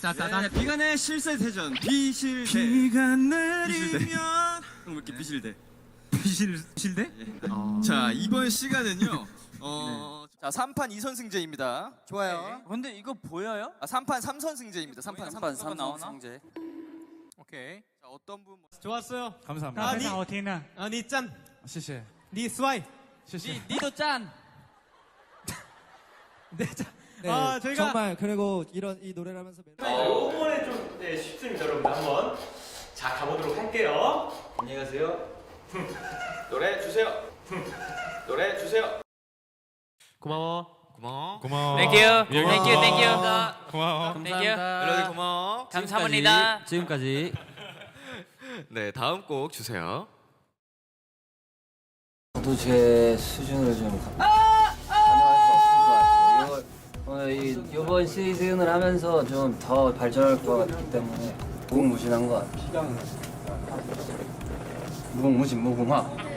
자, 자, 자. 비간의 실세 대전 비실대 비가 비실대. 내리면 형, 왜 이렇게 비실대 비실 실대? 자 이번 시간은요 어 자 3판 2선승제입니다. 좋아요. 근데 이거 보여요? 아 3판 3선승제입니다. 3판 3판 3선 3선 승제. 오케이. 자 어떤 분 먼저- 좋았어요. 감사합니다. 啊，你好听呢。啊，你赞，谢谢.你帅。 谢谢. 니도 짠. 네, 자. 네, 아, 저희가 정말 그리고 이런 이 노래를 하면서 멜- 이번에 좀 네, 쉽습니다, 여러분들. 한번 자 가보도록 할게요. 안녕히 가세요. 노래 주세요. 노래 주세요. 고마워. 고마워. 고마워. Thank you. Thank you. Thank you. 고마워. Thank you. 멜로디 고마워. 감사합니다. 지금까지. 네, 다음 곡 주세요. 저도 제 수준을 좀 가- 이 이번 시즌을 하면서 좀 더 발전할 것 같기 때문에 무궁무진한 것 같아요. 무궁무진 무궁화.